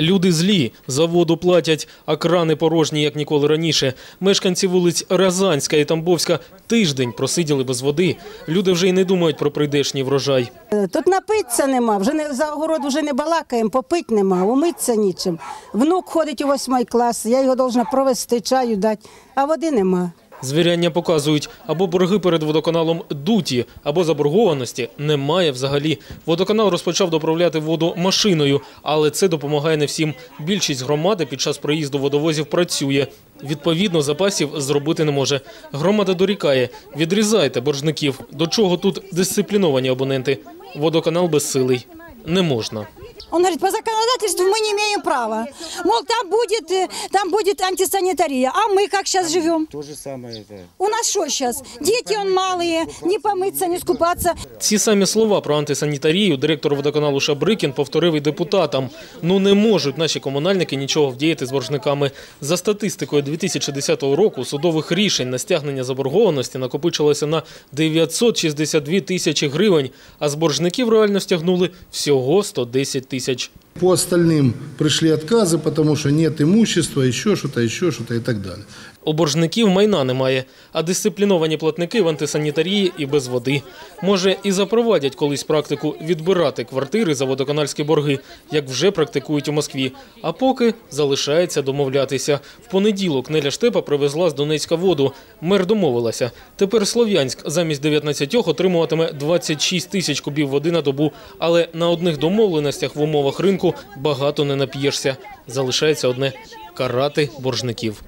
Люди злі, за воду платять, а крани порожні, як ніколи раніше. Мешканці вулиць Рязанська і Тамбовська тиждень просиділи без води. Люди вже й не думають про прийдешній врожай. Е, Тут напитися нема, вже не за огород вже не балакаємо, попити нема, умитися нічим. Внук ходить у восьмий клас, я його повинна провести, чаю дати, а води нема. Звіряння показують, або борги перед водоканалом дуті, або заборгованості немає взагалі. Водоканал розпочав доправляти воду машиною, але це допомагає не всім. Більшість громади під час проїзду водовозів працює. Відповідно, запасів зробити не може. Громада дорікає: відрізайте боржників. До чого тут дисципліновані абоненти? Водоканал безсилий. Не можна. Он говорит, по законодательству мы не имеем права. Мол, там будет, э, там будет антисанитария. А мы как сейчас живем? То же самое это. У нас что сейчас? Дети он малые, не помыться, не скупаться. Ці самі слова про антисанітарію директор водоканалу Шабрикін повторив і депутатам. Ну не можуть наші комунальники нічого вдіяти з боржниками. За статистикою 2010 року судових рішень на стягнення заборгованості накопичилося на 962 тисячі гривень, а з боржників реально стягнули всього 110 тисяч. По остальным пришли отказы, потому что нет имущества, еще что-то, еще что-то и так далее. У боржників майна немає, а дисципліновані платники в антисанітарії і без води. Може, і запровадять колись практику відбирати квартири за водоканальські борги, як вже практикують у Москві. А поки залишається домовлятися. В понеділок Неля Штепа привезла з Донецька воду. Мер домовилася. Тепер Слов'янськ замість 19 отримуватиме 26 тисяч кубів води на добу. Але на одних домовленостях в умовах ринку багато не нап'єшся. Залишається одне – карати боржників.